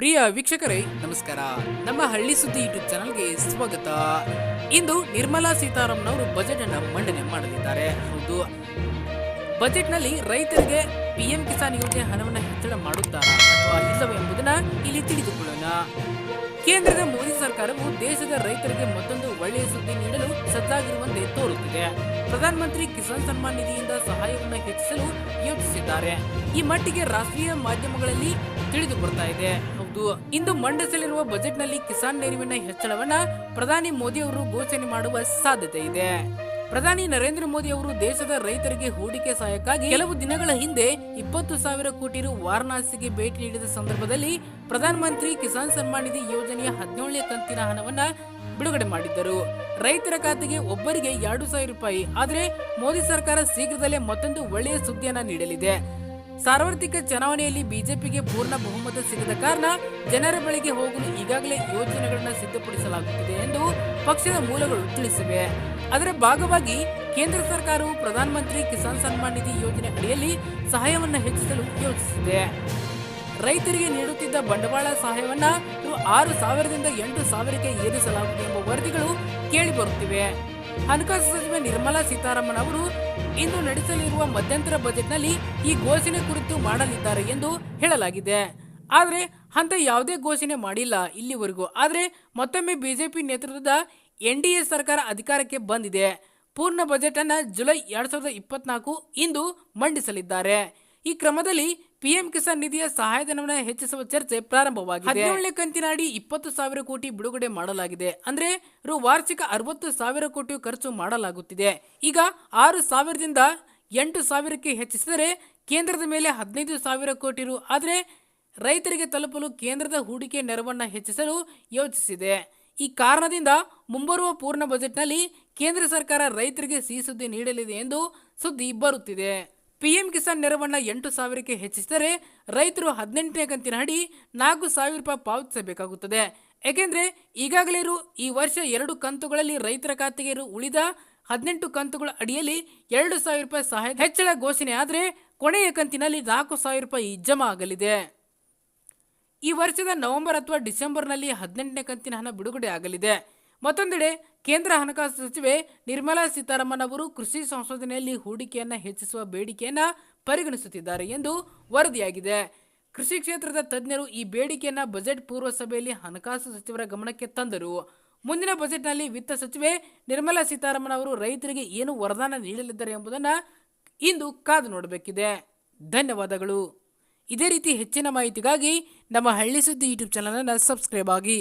ಪ್ರಿಯ ವೀಕ್ಷಕರೇ, ನಮಸ್ಕಾರ. ನಮ್ಮ ಹಳ್ಳಿ ಸುದ್ದಿ ಯೂಟ್ಯೂಬ್ ಚಾನಲ್ಗೆ ಸ್ವಾಗತ. ಇಂದು ನಿರ್ಮಲಾ ಸೀತಾರಾಮನ್ ಅವರು ಬಜೆಟ್ ಅನ್ನು ಮಂಡನೆ ಮಾಡಲಿದ್ದಾರೆ. ಹೌದು. ಬಜೆಟ್ನಲ್ಲಿ ರೈತರಿಗೆ ಪಿಎಂ ಕಿಸಾನ್ ಯೋಜನೆ ಹಣವನ್ನು ಹೆಚ್ಚಳ ಮಾಡುತ್ತಾರಾ ಅಥವಾ ಇಲ್ಲವೋ ಎಂಬುದನ್ನ ಇಲ್ಲಿ ತಿಳಿದುಕೊಳ್ಳೋಣ. ಕೇಂದ್ರದ ಮೋದಿ ಸರ್ಕಾರವು ದೇಶದ ರೈತರಿಗೆ ಮತ್ತೊಂದು ಒಳ್ಳೆಯ ಸುದ್ದಿ ನೀಡಲು ಸಜ್ಜಾಗಿರುವಂತೆ ತೋರುತ್ತಿದೆ. ಪ್ರಧಾನಮಂತ್ರಿ ಕಿಸಾನ್ ಸನ್ಮಾನ್ ನಿಧಿಯಿಂದ ಸಹಾಯವನ್ನು ಹೆಚ್ಚಿಸಲು ಯೋಚಿಸಿದ್ದಾರೆ. ಈ ಮಟ್ಟಿಗೆ ರಾಷ್ಟ್ರೀಯ ಮಾಧ್ಯಮಗಳಲ್ಲಿ ತಿಳಿದು ಬರ್ತಾ ಇದೆ. ಹೌದು ಇಂದು ಮಂಡಿಸಲಿರುವ ಬಜೆಟ್ನಲ್ಲಿ ಕಿಸಾನ್ ನೆರವಿನ ಹೆಚ್ಚಳವನ್ನ ಪ್ರಧಾನಿ ಮೋದಿ ಅವರು ಘೋಷಣೆ ಮಾಡುವ ಸಾಧ್ಯತೆ ಇದೆ. ಪ್ರಧಾನಿ ನರೇಂದ್ರ ಮೋದಿ ಅವರು ದೇಶದ ರೈತರಿಗೆ ಹೂಡಿಕೆ ಸಹಾಯಕ್ಕಾಗಿ ಕೆಲವು ದಿನಗಳ ಹಿಂದೆ ಇಪ್ಪತ್ತು ಸಾವಿರ ಕೋಟಿ ರು ವಾರಣಾಸಿಗೆ ಭೇಟಿ ನೀಡಿದ ಸಂದರ್ಭದಲ್ಲಿ ಪ್ರಧಾನಮಂತ್ರಿ ಕಿಸಾನ್ ಸನ್ಮಾನ್ ನಿಧಿ ಯೋಜನೆಯ ಹದಿನೇಳನೇ ಕಂತಿನ ಹಣವನ್ನ ಬಿಡುಗಡೆ ಮಾಡಿದ್ದರು. ರೈತರ ಖಾತೆಗೆ ಒಬ್ಬರಿಗೆ ಎರಡು ಸಾವಿರ ರೂಪಾಯಿ. ಆದರೆ ಮೋದಿ ಸರ್ಕಾರ ಶೀಘ್ರದಲ್ಲೇ ಮತ್ತೊಂದು ಒಳ್ಳೆಯ ಸುದ್ದಿಯನ್ನ ನೀಡಲಿದೆ. ಸಾರ್ವತ್ರಿಕ ಚುನಾವಣೆಯಲ್ಲಿ ಬಿಜೆಪಿಗೆ ಪೂರ್ಣ ಬಹುಮತ ಸಿಗದ ಕಾರಣ ಜನರ ಬಳಿಗೆ ಹೋಗಲು ಈಗಾಗಲೇ ಯೋಜನೆಗಳನ್ನು ಸಿದ್ಧಪಡಿಸಲಾಗುತ್ತಿದೆ ಎಂದು ಪಕ್ಷದ ಮೂಲಗಳು ತಿಳಿಸಿವೆ. ಅದರ ಭಾಗವಾಗಿ ಕೇಂದ್ರ ಸರ್ಕಾರವು ಪ್ರಧಾನಮಂತ್ರಿ ಕಿಸಾನ್ ಸನ್ಮಾನ್ ನಿಧಿ ಯೋಜನೆ ಅಡಿಯಲ್ಲಿ ಸಹಾಯವನ್ನು ಹೆಚ್ಚಿಸಲು ಯೋಜಿಸಿದೆ. ರೈತರಿಗೆ ನೀಡುತ್ತಿದ್ದ ಬಂಡವಾಳ ಸಹಾಯವನ್ನ ಆರು ಸಾವಿರದಿಂದ ಎಂಟು ಸಾವಿರಕ್ಕೆ ಏರಿಸಲಾಗುತ್ತದೆ ಎಂಬ ವರದಿಗಳು ಕೇಳಿ ಬರುತ್ತಿವೆ. ಹಣಕಾಸು ಸಚಿವೆ ನಿರ್ಮಲಾ ಸೀತಾರಾಮನ್ ಅವರು ಇಂದು ನಡೆಸಲಿರುವ ಮಧ್ಯಂತರ ಬಜೆಟ್ನಲ್ಲಿ ಈ ಘೋಷಣೆ ಕುರಿತು ಮಾಡಲಿದ್ದಾರೆ ಎಂದು ಹೇಳಲಾಗಿದೆ. ಆದರೆ ಅಂತ ಯಾವುದೇ ಘೋಷಣೆ ಮಾಡಿಲ್ಲ ಇಲ್ಲಿವರೆಗೂ. ಆದರೆ ಮತ್ತೊಮ್ಮೆ ಬಿಜೆಪಿ ನೇತೃತ್ವದ ಎನ್ ಡಿ ಸರ್ಕಾರ ಅಧಿಕಾರಕ್ಕೆ ಬಂದಿದೆ. ಪೂರ್ಣ ಬಜೆಟ್ ಅನ್ನು ಜುಲೈ ಎರಡ್ ಸಾವಿರದ ಇಪ್ಪತ್ನಾಲ್ಕು ಇಂದು ಮಂಡಿಸಲಿದ್ದಾರೆ. ಈ ಕ್ರಮದಲ್ಲಿ ಪಿಎಂ ಕಿಸಾನ್ ನಿಧಿಯ ಸಹಾಯಧನವನ್ನು ಹೆಚ್ಚಿಸುವ ಚರ್ಚೆ ಪ್ರಾರಂಭವಾಗಿದೆ. ಹದಿನೇಳನೇ ಕಂತಿನ ಅಡಿ ಇಪ್ಪತ್ತು ಸಾವಿರ ಕೋಟಿ ಬಿಡುಗಡೆ ಮಾಡಲಾಗಿದೆ. ಅಂದ್ರೆ ರು ವಾರ್ಷಿಕ ಅರವತ್ತು ಸಾವಿರ ಕೋಟಿ ಖರ್ಚು ಮಾಡಲಾಗುತ್ತಿದೆ. ಈಗ ಆರು ಸಾವಿರದಿಂದ ಎಂಟು ಸಾವಿರಕ್ಕೆ ಹೆಚ್ಚಿಸಿದರೆ ಕೇಂದ್ರದ ಮೇಲೆ ಹದಿನೈದು ಸಾವಿರ ಕೋಟಿ ರು. ಆದರೆ ರೈತರಿಗೆ ತಲುಪಲು ಕೇಂದ್ರದ ಹೂಡಿಕೆ ನೆರವನ್ನು ಹೆಚ್ಚಿಸಲು ಯೋಚಿಸಿದೆ. ಈ ಕಾರಣದಿಂದ ಮುಂಬರುವ ಪೂರ್ಣ ಬಜೆಟ್ನಲ್ಲಿ ಕೇಂದ್ರ ಸರ್ಕಾರ ರೈತರಿಗೆ ಸಿಹಿ ಸುದ್ದಿ ನೀಡಲಿದೆ ಎಂದು ಸುದ್ದಿ ಬರುತ್ತಿದೆ. ಪಿಎಂ ಕಿಸಾನ್ ನೆರವನ್ನ ಎಂಟು ಸಾವಿರಕ್ಕೆ ಹೆಚ್ಚಿಸಿದರೆ ರೈತರು ಹದಿನೆಂಟನೇ ಕಂತಿನ ಅಡಿ ನಾಲ್ಕು ಸಾವಿರ ರೂಪಾಯಿ ಪಾವತಿಸಬೇಕಾಗುತ್ತದೆ. ಏಕೆಂದರೆ ಈಗಾಗಲೇ ಈ ವರ್ಷ ಎರಡು ಕಂತುಗಳಲ್ಲಿ ರೈತರ ಖಾತೆಗೆ ಉಳಿದ ಹದಿನೆಂಟು ಕಂತುಗಳ ಅಡಿಯಲ್ಲಿ ಎರಡು ಸಾವಿರ ರೂಪಾಯಿ ಸಹಾಯ ಹೆಚ್ಚಳ ಘೋಷಣೆ ಆದರೆ ಕೊನೆಯ ಕಂತಿನಲ್ಲಿ ನಾಲ್ಕು ಸಾವಿರ ರೂಪಾಯಿ ಜಮಾ ಆಗಲಿದೆ. ಈ ವರ್ಷದ ನವೆಂಬರ್ ಅಥವಾ ಡಿಸೆಂಬರ್ನಲ್ಲಿ ಹದಿನೆಂಟನೇ ಕಂತಿನ ಹಣ ಬಿಡುಗಡೆ ಆಗಲಿದೆ. ಮತ್ತೊಂದೆಡೆ ಕೇಂದ್ರ ಹಣಕಾಸು ಸಚಿವೆ ನಿರ್ಮಲಾ ಸೀತಾರಾಮನ್ ಅವರು ಕೃಷಿ ಸಂಶೋಧನೆಯಲ್ಲಿ ಹೂಡಿಕೆಯನ್ನು ಹೆಚ್ಚಿಸುವ ಬೇಡಿಕೆಯನ್ನ ಪರಿಗಣಿಸುತ್ತಿದ್ದಾರೆ ಎಂದು ವರದಿಯಾಗಿದೆ. ಕೃಷಿ ಕ್ಷೇತ್ರದ ತಜ್ಞರು ಈ ಬೇಡಿಕೆಯನ್ನ ಬಜೆಟ್ ಪೂರ್ವ ಸಭೆಯಲ್ಲಿ ಹಣಕಾಸು ಸಚಿವರ ಗಮನಕ್ಕೆ ತಂದರು. ಮುಂದಿನ ಬಜೆಟ್ನಲ್ಲಿ ವಿತ್ತ ಸಚಿವೆ ನಿರ್ಮಲಾ ಸೀತಾರಾಮನ್ ಅವರು ರೈತರಿಗೆ ಏನು ವರದಾನ ನೀಡಲಿದ್ದಾರೆ ಎಂಬುದನ್ನು ಇಂದು ಕಾದು ನೋಡಬೇಕಿದೆ. ಧನ್ಯವಾದಗಳು. ಇದೇ ರೀತಿ ಹೆಚ್ಚಿನ ಮಾಹಿತಿಗಾಗಿ ನಮ್ಮ ಹಳ್ಳಿ ಸುದ್ದಿ ಯೂಟ್ಯೂಬ್ ಚಾನಲನ್ನು ಸಬ್ಸ್ಕ್ರೈಬ್ ಆಗಿ.